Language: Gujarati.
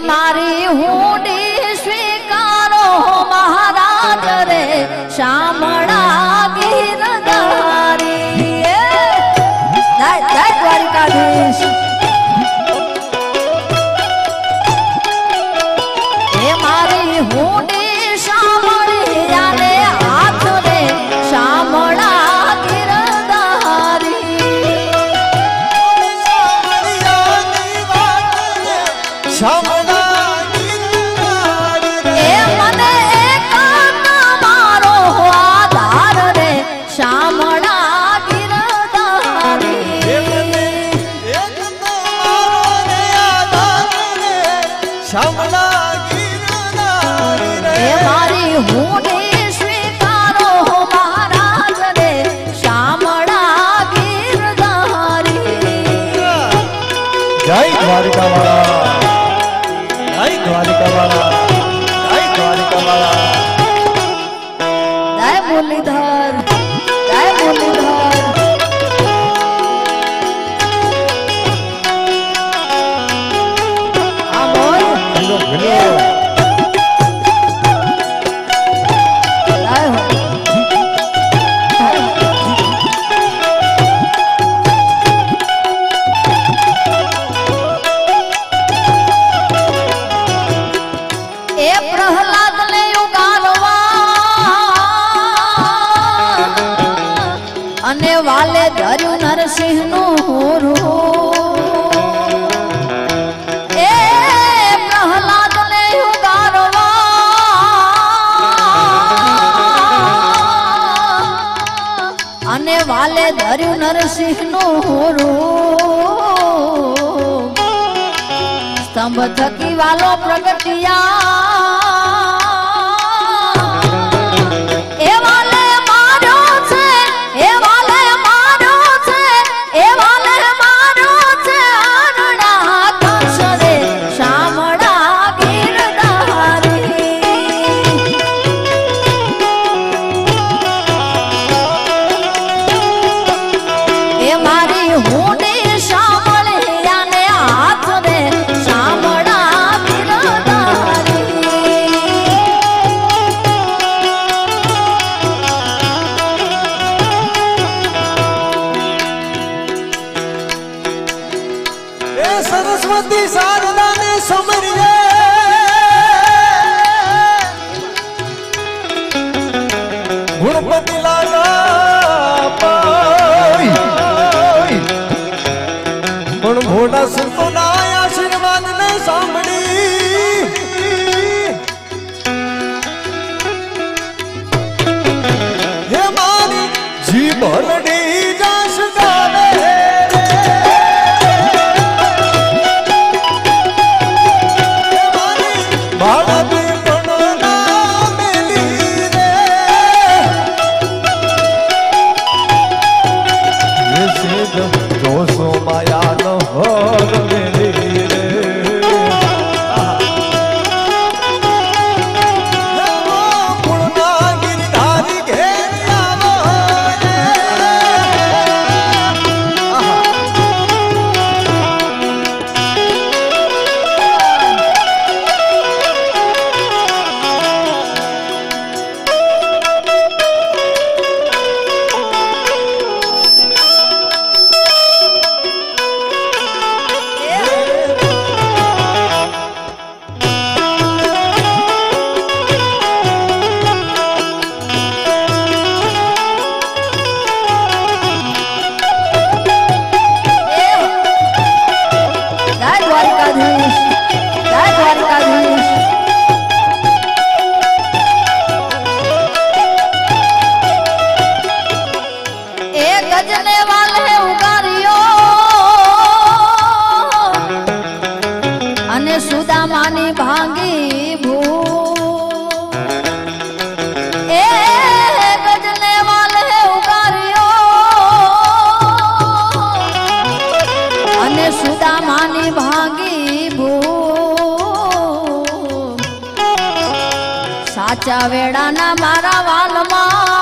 મારી હુંડી સ્વીકારો મહારાજ રે શામળા ગીરધારી દ્વારિકાધીશ. નરસિંહ નો રો એ પ્રહલાદ ને અને વાલે ધર્યું નરસિંહ નો સ્તંભ થકી વાલો પ્રગટિયા. મારા સંતોના આશીર્વાદ ને સાંભળી. હે મારી જીવનડી જાસ ગાવે મારી મારા માને ભાગે ભો સાચા વેડાના મારા વાલમાં